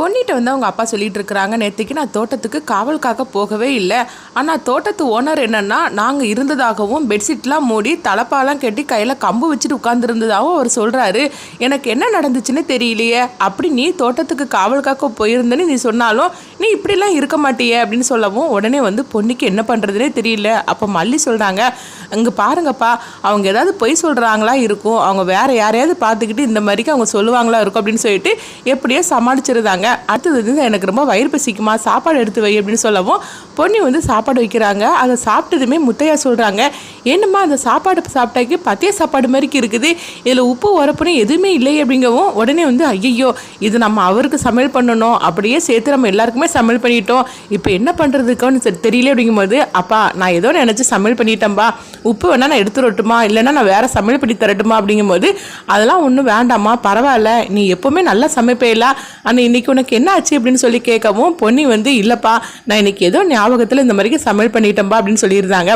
பொன்னிட்ட வந்து அவங்க அப்பா சொல்லிட்டு இருக்கிறாங்க. நேற்றுக்கு நான் தோட்டத்துக்கு காவல் காக்க போகவே இல்லை. ஆனால் தோட்டத்து ஓனர் என்னன்னா நாங்கள் இருந்ததாகவும் பெட்ஷீட்லாம் மூடி தலப்பாலாம் கட்டி கையில் கம்பு வச்சுட்டு உட்காந்துருந்ததாகவும் அவர் சொல்கிறாரு எனக்கு என்ன நடந்துச்சுன்னு தெரியலையே. அப்படி நீ தோட்டத்துக்கு காவல் காக்க போயிருந்தேன்னு நீ சொன்னாலும் நீ இப்படிலாம் இருக்க மாட்டியே அப்படின்னு சொல்லவும் உடனே வந்து பொன்னிக்கு என்ன பண்ணுறதுனே தெரியல. அப்போ மல்லி சொல்கிறாங்க இங்கே பாருங்கப்பா அவங்க ஏதாவது பொய் சொல்கிறாங்களா இருக்கும். அவங்க வேற யாரையாவது பார்த்துக்கிட்டு இந்த மாதிரிக்கு அவங்க சொல்லுவாங்களா இருக்கும். அப்படின்னு சொல்லிட்டு எப்படியோ சமாளிச்சிருந்தாங்க. அடுத்தது எனக்கு ரொம்ப வயிறு பசிக்குமா? சாப்பாடு எடுத்து வை அப்படின்னு சொல்லவும் பொன்னி வந்து சாப்பாடு வைக்கிறாங்க. அதை சாப்பிட்டதுமே முத்தையா சொல்கிறாங்க என்னம்மா அந்த சாப்பாடு சாப்பிட்டாக்கி பத்திய சாப்பாடு மாதிரிக்கு இருக்குது. இதில் உப்பு உரப்புன்னு எதுவுமே இல்லை அப்படிங்கவும் உடனே வந்து ஐயோ இது நம்ம அவருக்கு சமையல் பண்ணணும். அப்படியே சேர்த்து நம்ம எல்லாருக்குமே சமையல் பண்ணிட்டோம். இப்போ என்ன பண்ணுறதுக்குன்னு சரி தெரியல அப்படிங்கும்போது அப்பா நான் ஏதோ நினச்சி சமையல் பண்ணிட்டேன்பா. உப்பு வேணால் நான் எடுத்துடட்டுமா இல்லைன்னா நான் வேறு சமையல் பண்ணி தரட்டுமா? அப்படிங்கும்போது அதெல்லாம் ஒன்றும் வேண்டாம்மா பரவாயில்ல. நீ எப்போவுமே நல்லா சமைப்பேலா. ஆனால் இன்னைக்கு உனக்கு என்ன ஆச்சு அப்படின்னு சொல்லி கேட்கவும் பொன்னி வந்து இல்லைப்பா நான் இன்னைக்கு ஏதோ ஞாபகத்தில் இந்த மாதிரி சமையல் பண்ணிட்டோம்பா அப்படின்னு சொல்லியிருந்தாங்க.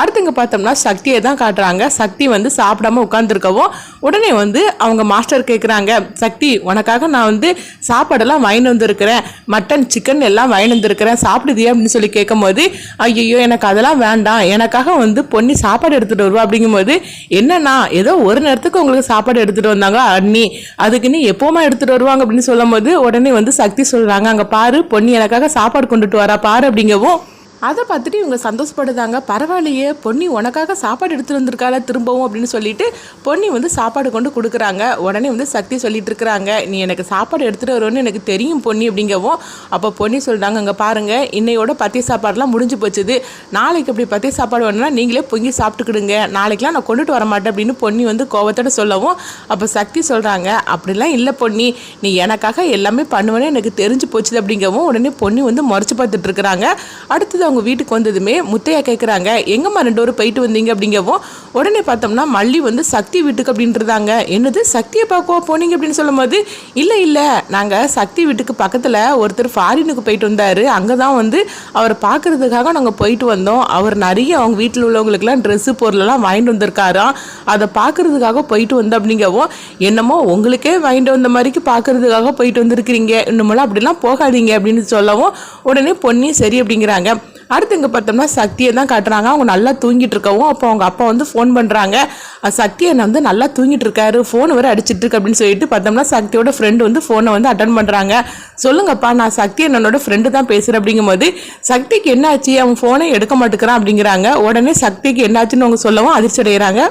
அடுத்தங்க பார்த்தோம்னா சக்தியை தான் காட்டுறாங்க. சக்தி வந்து சாப்பிடாம உட்காந்துருக்கவும் உடனே வந்து அவங்க மாஸ்டர் கேட்குறாங்க சக்தி உனக்காக நான் வந்து சாப்பாடெல்லாம் வாங்கிட்டு வந்திருக்கிறேன். மட்டன் சிக்கன் எல்லாம் வாங்கிட்டு வந்திருக்கிறேன். சாப்பிடுதியா அப்படின்னு சொல்லி கேட்கும்போது ஐயோ எனக்கு அதெல்லாம் வேண்டாம். எனக்காக வந்து பொன்னி சாப்பாடு எடுத்துகிட்டு வருவா அப்படிங்கும்போது என்னன்னா ஏதோ ஒரு நேரத்துக்கு உங்களுக்கு சாப்பாடு எடுத்துகிட்டு வந்தாங்க அண்ணி? அதுக்கு நீ எப்போமா எடுத்துகிட்டு வருவாங்க அப்படின்னு சொல்லும்போது உடனே வந்து சக்தி சொல்கிறாங்க அங்கே பாரு பொன்னி எனக்காக சாப்பாடு கொண்டுட்டு வரா பாரு அப்படிங்கவும் அதை பார்த்துட்டு இவங்க சந்தோஷப்படுதாங்க. பரவாயில்லையே பொன்னி உனக்காக சாப்பாடு எடுத்துட்டு வந்திருக்கால திரும்பவும் அப்படின்னு சொல்லிட்டு பொன்னி வந்து சாப்பாடு கொண்டு கொடுக்குறாங்க. உடனே வந்து சக்தி சொல்லிட்டு இருக்கிறாங்க நீ எனக்கு சாப்பாடு எடுத்துகிட்டு வருவோன்னு எனக்கு தெரியும் பொன்னி அப்படிங்கவும். அப்போ பொன்னி சொல்கிறாங்க அங்கே பாருங்க இன்னையோட பத்திய சாப்பாடுலாம் முடிஞ்சு போச்சுது. நாளைக்கு அப்படி பத்திய சாப்பாடு வேணும்னா நீங்களே பொங்கி சாப்பிட்டுக்கிடுங்க. நாளைக்கெலாம் நான் கொண்டுட்டு வர மாட்டேன் அப்படின்னு பொன்னி வந்து கோவத்தோட சொல்லவும். அப்போ சக்தி சொல்கிறாங்க அப்படிலாம் இல்லை பொன்னி. நீ எனக்காக எல்லாமே பண்ணுவேன்னு எனக்கு தெரிஞ்சு போச்சுது அப்படிங்கவும் உடனே பொன்னி வந்து முறைச்சு பார்த்துட்டு இருக்கிறாங்க. அடுத்தது அவங்க வீட்டுக்கு வந்ததுமே முத்தையா கேட்குறாங்க எங்கம்மா ரெண்டு பேரும் போயிட்டு வந்தீங்க? அப்படிங்கவும் உடனே பார்த்தோம்னா மல்லி வந்து சக்தி வீட்டுக்கு அப்படின்றதாங்க. என்னது? சக்தியை பார்க்கவா போனீங்க? அப்படின்னு சொல்லும்போது இல்லை இல்லை. நாங்கள் சக்தி வீட்டுக்கு பக்கத்தில் ஒருத்தர் ஃபாரினுக்கு போயிட்டு வந்தார். அங்கே தான் வந்து அவரை பார்க்கறதுக்காக நாங்கள் போயிட்டு வந்தோம். அவர் நிறைய அவங்க வீட்டில் உள்ளவங்களுக்குலாம் ட்ரெஸ்ஸு பொருளெல்லாம் வாங்கிட்டு வந்திருக்காராம். அதை பார்க்குறதுக்காக போயிட்டு வந்தோம். அப்படிங்கவும் என்னமோ உங்களுக்கே வாங்கிட்டு வந்த மாதிரிக்கு பார்க்கறதுக்காக போயிட்டு வந்திருக்கிறீங்க. இன்னுமெல்லாம் அப்படிலாம் போகாதீங்க. அப்படின்னு சொல்லவும் உடனே பொன்னி சரி அப்படிங்கிறாங்க. அடுத்து இங்கே பார்த்தோம்னா சக்தியை தான் காட்டுறாங்க. அவங்க நல்லா தூங்கிட்டு இருக்கவும் அப்போ அவங்க அப்பா வந்து ஃபோன் பண்ணுறாங்க சக்தி என்னை வந்து நல்லா தூங்கிட்டு இருக்காரு. ஃபோன் வரை அடிச்சிட்டு இருக்கு அப்படின்னு சொல்லிட்டு பார்த்தோம்னா சக்தியோட ஃப்ரெண்டு வந்து ஃபோனை வந்து அட்டன் பண்ணுறாங்க சொல்லுங்கப்பா நான் சக்தி என்னோட ஃப்ரெண்டு தான் பேசுகிறேன் அப்படிங்கும்போது சக்திக்கு என்னாச்சு? அவன் ஃபோனை எடுக்க மாட்டேங்கிறான் அப்படிங்கிறாங்க. உடனே சக்திக்கு என்னாச்சுன்னு அவங்க சொல்லவும் அதிர்ச்சி அடைகிறாங்க